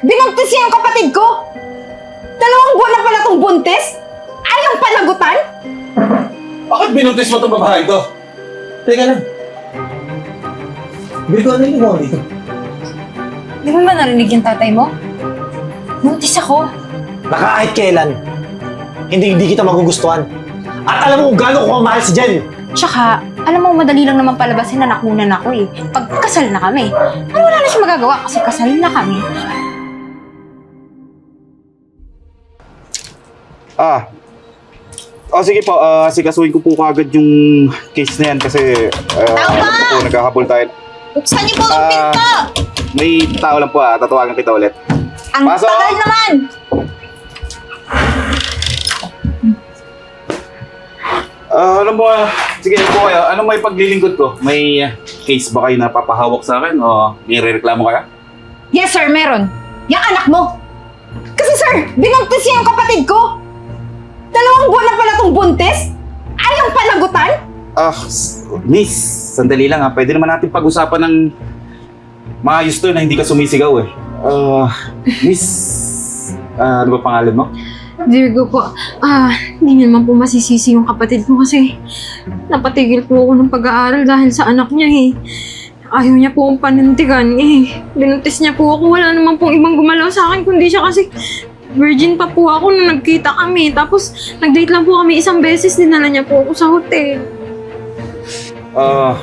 Binuntis niya yung kapatid ko! Dalawang buwan na pala tong buntis? Ayaw panagutan? Bakit binuntis mo itong babae to? Teka lang. Virgo, ano yung mo dito? Di mo ba narinig yung tatay mo? Buntis ako. Na kahit kailan, hindi hindi kita magugustuhan. At alam mo kung gaano ko kamahal si Jen. Tsaka, alam mo, madali lang naman palabasin na nakunan ako eh. Pagkasal na kami. Ano wala na siya magagawa kasi kasal na kami. Ah. Oh, sige po. Ah, sigasuhin ko po kagad yung case na yan kasi uh, Tama! po, naghahabol tayo. Buksan niyo po ang Ah. pinto! May tao lang po ah. Tatawagan kita ulit. Ang Pasok! tagal naman! Ah, alam mo, ah, sige po kayo. Anong may paglilingkod ko? May ah, case ba kayo na papahawak sa akin o nire-reklamo kaya? Yes, sir, meron. Yung anak mo. Kasi, sir, binuntis niya yung kapatid ko. Dalawang buwan na pala tong buntis? Ayaw panagutan? Ah, s- miss, sandali lang ha. Pwede naman natin pag-usapan ng maayos to na hindi ka sumisigaw eh. Ah, miss, ah, ano ba pangalan mo? Virgo po, ah, hindi niyo naman po masisisi yung kapatid ko kasi napatigil po ako ng pag-aaral dahil sa anak niya eh. Ayaw niya po akong panintigan eh. Binuntis niya po ako. Wala naman pong ibang gumalaw sa akin kundi siya kasi virgin pa po ako nung nagkita kami. Tapos nag-date lang po kami isang beses. Dinala niya po ako sa hotel. Ah,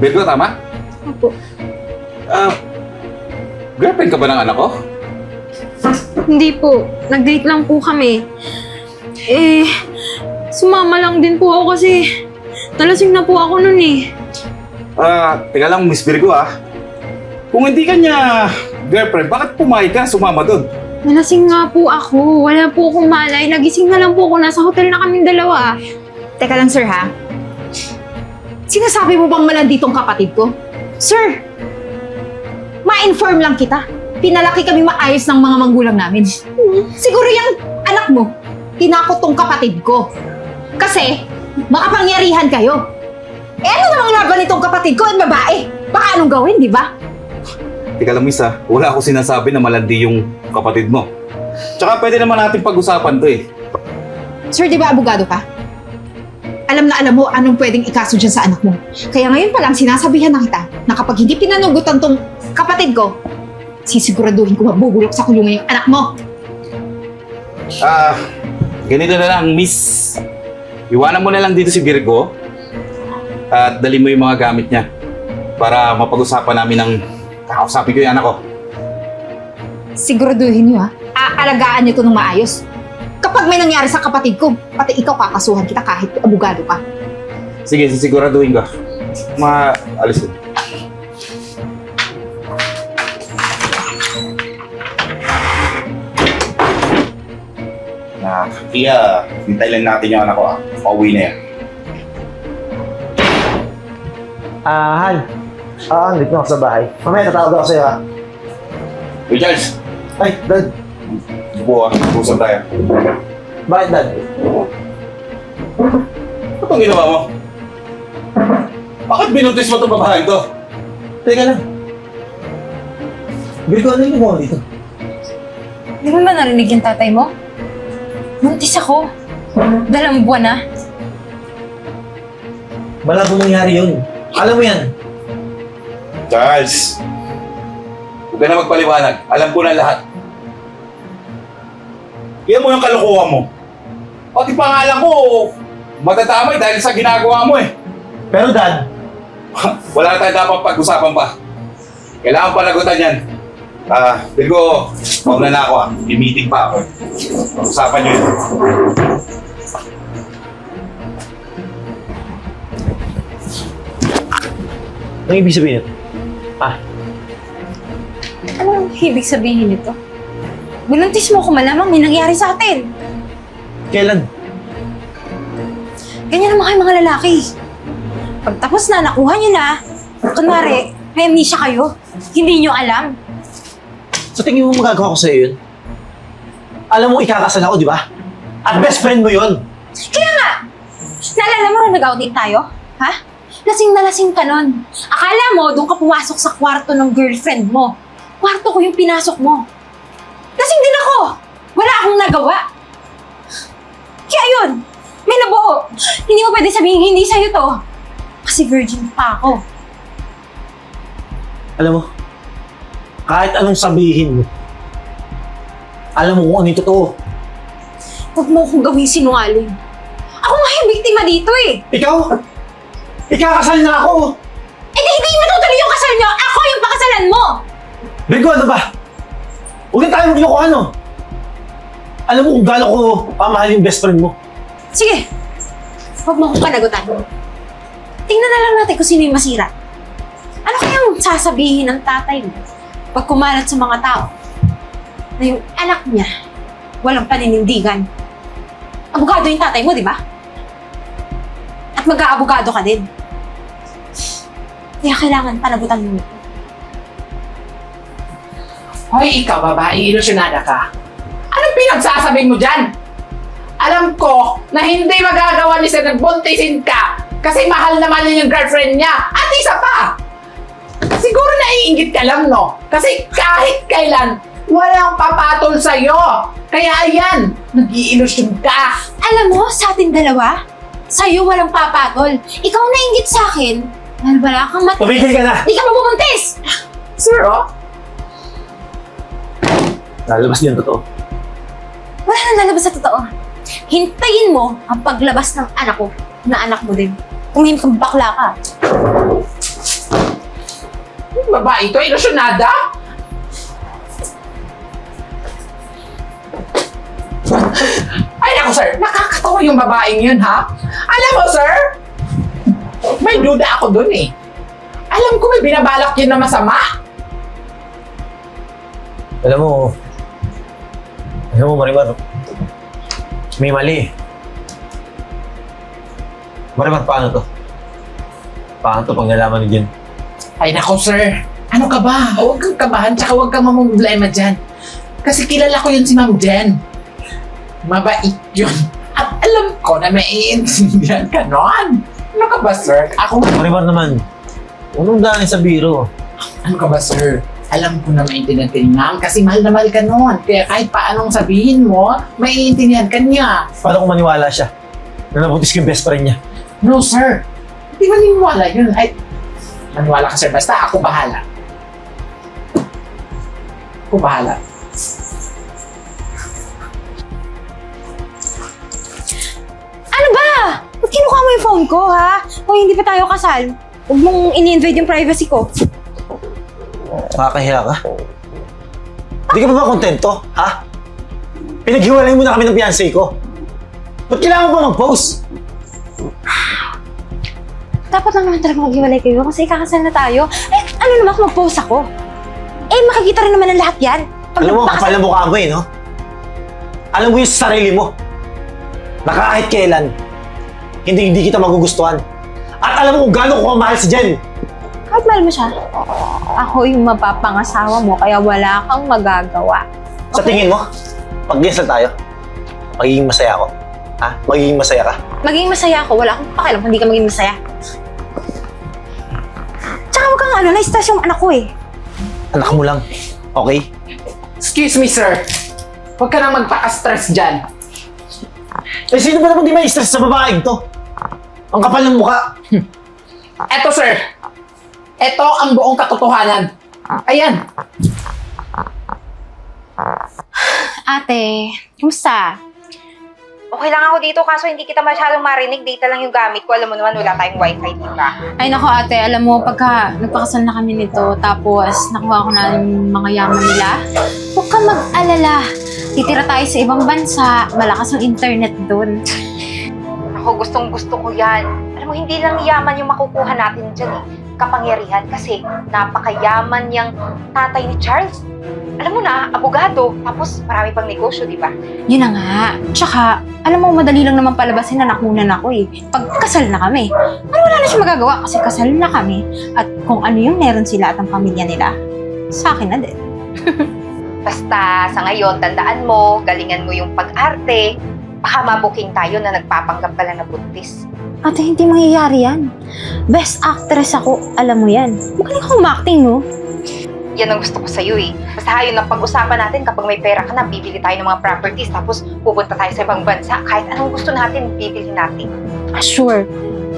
Virgo, tama? Opo. Ah, girlfriend ka ba ng anak ko? Hindi po. Nag-date lang po kami. Eh, sumama lang din po ako kasi nalasing na po ako nun eh. Ah, teka lang, Miss Virgo ah. Kung hindi ka niya girlfriend, bakit pumayag ka sumama doon? Nalasing nga po ako. Wala po akong malay. Nagising na lang po ako. Nasa hotel na kaming dalawa. Teka lang, sir, ha? Sinasabi mo bang malanditong kapatid ko? Sir, ma-inform lang kita. Pinalaki kami maayos ng mga manggulang namin. Siguro yung anak mo, tinakot tong kapatid ko. Kasi, makapangyarihan kayo. Eh ano namang laban nitong kapatid ko at babae? Baka anong gawin, di ba? Teka lang, Miss ah. Wala ako sinasabi na malandi yung kapatid mo. Tsaka pwede naman natin pag-usapan to eh. Sir, di ba abogado ka? Alam na alam mo anong pwedeng ikaso dyan sa anak mo. Kaya ngayon pa lang sinasabihan na kita na kapag hindi pinanugutan tong kapatid ko, sisiguraduhin ko mabubulok sa kulungan yung anak mo. Ah, ganito na lang, Miss. Iwanan mo na lang dito si Virgo at dali mo yung mga gamit niya para mapag-usapan namin ng kakausapin ko yung anak ko. Siguraduhin niyo ha, aalagaan niyo to ng maayos. Kapag may nangyari sa kapatid ko, pati ikaw kakasuhan kita kahit abogado ka. Sige, sisiguraduhin ko. Ma, alis ko. Na, kaya, hintay lang natin yung anak ko ah. Pauwi na yan. Ah, Han. Ah, dito na ako sa bahay. Mamaya tatawag ako sa'yo ha. Uy, Charles! Ay, Dad. Buo ah, usap tayo. Bakit, Dad? Ano ang ginawa mo? Bakit binuntis mo itong babae to? Teka lang. Virgo, ano yung mo dito? Di mo ba narinig yung tatay mo? Buntis ako. Dalawang buwan na. Malabo nangyari yun. Alam mo yan. Charles! Huwag ka na magpaliwanag. Alam ko na lahat. Iyan mo yung kalokohan mo. Pati pangalan ko, matatamay dahil sa ginagawa mo eh. Pero, Dad, Wala tayo dapat pag-usapan pa. Kailangan palagutan yan. Ah, Virgo, mauna na ako ah. May meeting pa ako. Pag-usapan nyo yun. ano ibig sabihin nito? Ano ang ibig sabihin nito? Binuntis mo ako malamang may nangyari sa atin. Kailan? Ganyan naman kayo mga lalaki. Pagtapos na, nakuha niyo na. Kunwari, may amnesia kayo. Hindi niyo alam. Sa tingin mo magagawa ko sa'yo yun? Alam mo, ikakasal ako, di ba? At best friend mo yun. Kaya nga! Naalala mo na nag-outing tayo? Ha? Lasing na lasing ka nun. Akala mo, doon ka pumasok sa kwarto ng girlfriend mo. Kwarto ko yung pinasok mo. Akong nagawa. Kaya yun, may nabuo. Hindi mo pwede sabihin hindi sa'yo to. Kasi virgin pa ako. Alam mo, kahit anong sabihin mo, alam mo kung ano yung totoo. Huwag mo akong gawing sinungaling. Ako nga yung biktima dito eh. Ikaw? Ikakasal na ako! Eh di hindi matutuloy yung kasal nyo. Ako yung pakasalan mo. Virgo, ano ba? Huwag na tayo magloko ano. Alam mo kung gaano ko pamahal yung best friend mo. Sige. Huwag mo akong panagutan. Tingnan na lang natin kung sino yung masira. Ano kayang sasabihin ng tatay mo pag kumalat sa mga tao na yung anak niya walang paninindigan? Abogado yung tatay mo, di ba? At mag-aabogado ka din. Kaya kailangan panagutan mo. Hoy, ikaw babae, ilusyonada ka. Anong pinagsasabi mo dyan? Alam ko na hindi magagawa ni Sir nagbuntisin ka kasi mahal naman niya yung girlfriend niya. At isa pa, siguro naiingit ka lang, no? Kasi kahit kailan, walang papatol sa'yo. Kaya ayan, nag-iilusyon ka. Alam mo, sa ating dalawa, sa'yo walang papatol. Ikaw nainggit sa akin dahil wala kang mat... Tumigil ka na! Di ka mabubuntis! Sir, oh, Lalabas niyan totoo. Wala nang lalabas sa totoo. Hintayin mo ang paglabas ng anak ko na anak mo din. Kung hindi kang bakla ka. yung babae ito, ilusyonada? Ay, ako sir, nakakatawa yung babaeng yun, ha? Alam mo, sir, may duda ako dun eh. Alam ko may binabalak yun na masama. Alam mo, alam mo Marimar, may mali. Marimar, paano to? Paano to pag nalaman ni Jen? Ay, nako, sir. Ano ka ba? Huwag kang kabahan, tsaka huwag kang mamumblema dyan. Kasi kilala ko yun si Ma'am Jen. Mabait yun. At alam ko na maiintindihan ka nun. Ano ka ba, sir? Ako, Marimar naman, unong daan sa biro. ano ka ba, sir? Alam ko na maintindihan ka ni Ma'am kasi mahal na mahal ka nun. Kaya kahit paanong sabihin mo, maiintindihan ka niya. Paano kung maniwala siya? Na nabuntis ko yung best friend niya. No, sir. Hindi maniwala yun. Ay, maniwala ka, sir. Basta ako bahala. Ako bahala. Ano ba? Ba't kinuha mo yung phone ko, ha? Kung hindi pa tayo kasal, huwag mong ini-invade yung privacy ko. Nakakahiya ka. Hindi ka ba ba kontento, ha? Pinaghiwalay mo na kami ng fiancé ko. Ba't kailangan mo pa mag-post? Dapat lang naman talaga maghiwalay kayo kasi ikakasal na tayo. Eh, ano naman kung mag-post ako? Eh, makikita rin naman ng lahat yan. Pag Alam mo, nagpakasal- kapal na mukha mo eh, no? Alam mo yung sa sarili mo. Na kahit kailan, hindi hindi kita magugustuhan. At alam mo kung gaano ko kamahal si Jen. Kahit mahal mo siya, ako yung mapapangasawa mo kaya wala kang magagawa. Sa tingin mo, pag ginsal tayo, magiging masaya ako. Ha? Magiging masaya ka. Maging masaya ako, wala akong pakialam kung hindi ka maging masaya. Tsaka huwag kang ano, na-stress yung anak ko eh. Anak mo lang. Okay? Excuse me, sir. Huwag ka nang magpa-stress dyan. Eh, sino ba naman di may stress sa babaeng to? Ang kapal ng mukha. Eto, sir. Eto ang buong katotohanan. Ayan. Ate, kumusta? Okay lang ako dito kaso hindi kita masyadong marinig. Data lang yung gamit ko. Alam mo naman wala tayong wifi dito. Ay nako ate, alam mo, pagka nagpakasal na kami nito, tapos nakuha ko na yung mga yaman nila, huwag ka mag-alala. Titira tayo sa ibang bansa, malakas ang internet doon. Ako gustong gusto ko yan. Alam mo, hindi lang yaman yung makukuha natin dyan eh. Kapangyarihan kasi napakayaman niyang tatay ni Charles. Alam mo na, abogado. Tapos marami pang negosyo, di ba? Yun na nga. Tsaka, alam mo, madali lang naman palabasin na nakunan ako eh. Pagkasal na kami. Ano wala na siya magagawa kasi kasal na kami. At kung ano yung meron sila at ang pamilya nila, sa akin na din. Basta sa ngayon, tandaan mo, galingan mo yung pag-arte. Baka mabuking tayo na nagpapanggap ka lang na buntis. Ate, hindi mangyayari yan. Best actress ako, alam mo yan. Magaling ako acting, no? yan ang gusto ko sa'yo eh. Basta yun ang pag-usapan natin kapag may pera ka na, bibili tayo ng mga properties, tapos pupunta tayo sa ibang bansa. Kahit anong gusto natin, bibili natin. Ah, sure.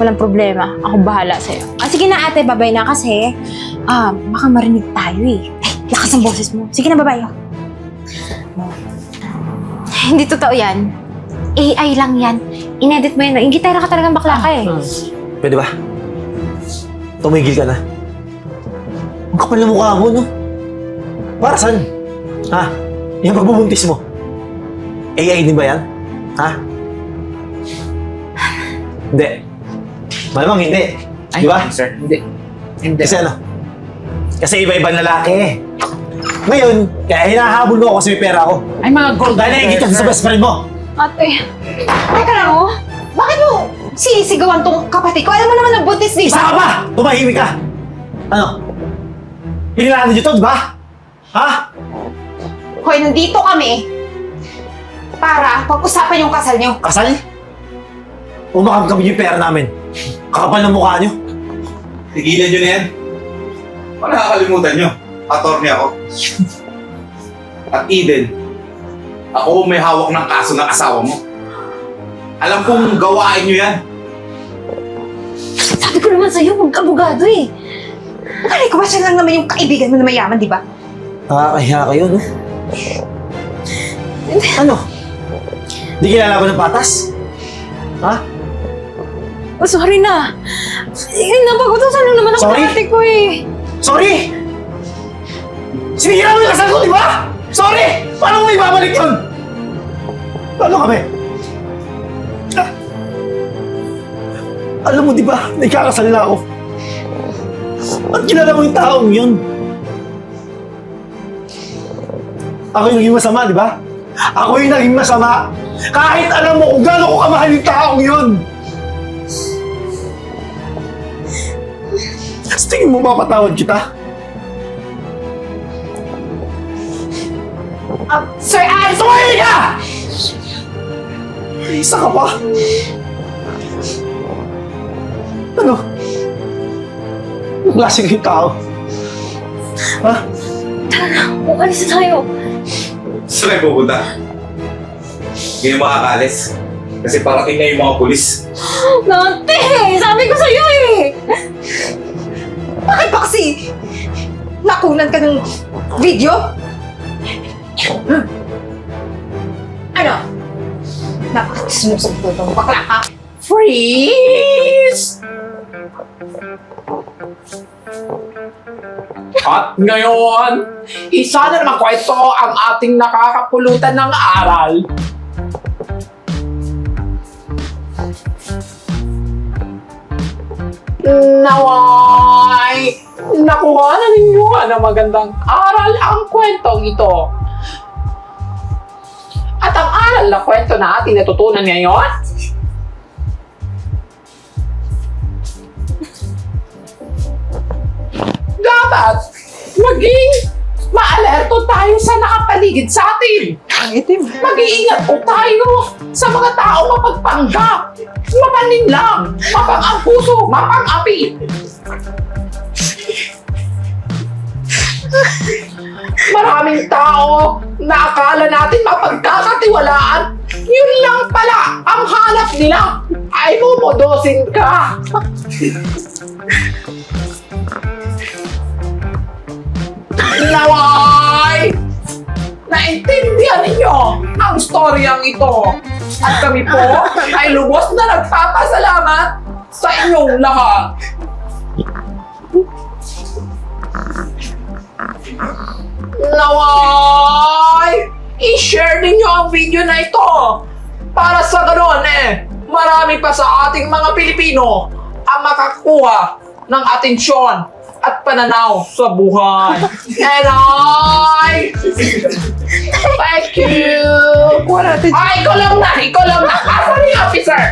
Walang problema. Ako bahala sa'yo. Ah, sige na ate, babay na kasi. Ah, baka marinig tayo eh. Ay, lakas ang boses mo. Sige na, babay. Hindi totoo yan. AI lang yan. Inedit mo yan. Yung gitara ka talagang bakla ka eh. Pwede ba? Tumigil ka na. Ang kapal ng mukha mo, no? Para saan? Ha? Yung pagbubuntis mo. AI din ba yan? Ha? Hindi. Malamang hindi. Di ba? sir. Hindi. Hindi. Kasi ano? Kasi iba-ibang lalaki. Ngayon, kaya hinahabol mo ako kasi may pera ako. Ay, mga gold Dahil nakikita ko sa best friend mo. Ate, Teka lang, oh. Bakit mo sinisigawan tong kapatid ko? Alam mo naman na buntis, di Isa ka ba? ba? Tumahimik ka! Ano? Pinilaan niyo to, di ba? Ha? Hoy, nandito kami para pag-usapan yung kasal niyo. Kasal? Umakam kami yung pera namin. Kakapal ng mukha niyo. Tigilan nyo na yan. Wala nakakalimutan nyo. Attorney ako. At Eden, ako may hawak ng kaso ng asawa mo. Alam kong gawain nyo yan. Sabi ko naman sa'yo, huwag abogado eh. Bakit ko ba siya lang naman yung kaibigan mo na mayaman, di ba? Nakakahiya kayo, no? Ano? Hindi kinalaban ng patas? Ha? oh, sorry na. Eh, napagutusan lang naman ako Sorry? ng ate ko eh. Sorry! Sinira mo yung kasal ko, di ba? Sorry! Paano mo ibabalik yun? Paano kami? Ah. Alam mo, di ba? Nagkakasal na ako. At kilala mo yung taong yun. Ako yung naging masama, di ba? Ako yung naging masama. Kahit alam mo kung gaano ko kamahal yung taong yun. Sa tingin mo mapatawad kita? Ah, Sir Al! Ka! Isa ka pa. Ano? Anong klase kayong tao? Ha? Kung alis na tayo. Saan kayo pupunta? Ngayon makakalis. Kasi parating na yung mga pulis. Ate, sabi ko sa'yo eh. Bakit ba kasi nakunan ka ng video? Ano? Napakasinusog ko itong bakla ka. Freeze! At ngayon, isa na naman kwento ang ating nakakapulutan ng aral. Naway! Nakuha na ninyo ng magandang aral ang kwentong ito. At ang aral na kwento na ating natutunan ngayon dapat maging maalerto tayo sa nakapaligid sa atin. Mag-iingat po tayo sa mga tao mapagpanggap, mapaninlang, mapang ang puso, mapang api. Maraming tao na akala natin mapagkakatiwalaan, yun lang pala ang hanap nila ay mumodosin ka. Naway! Naintindihan ninyo ang storyang ito. At kami po ay lubos na nagpapasalamat sa inyong lahat. Naway! I-share ninyo ang video na ito para sa ganoon eh, marami pa sa ating mga Pilipino ang makakuha ng atensyon at pananaw sa buhay. And I... Thank you! Ay, ikaw lang na! Ikaw lang na! Asan yung officer?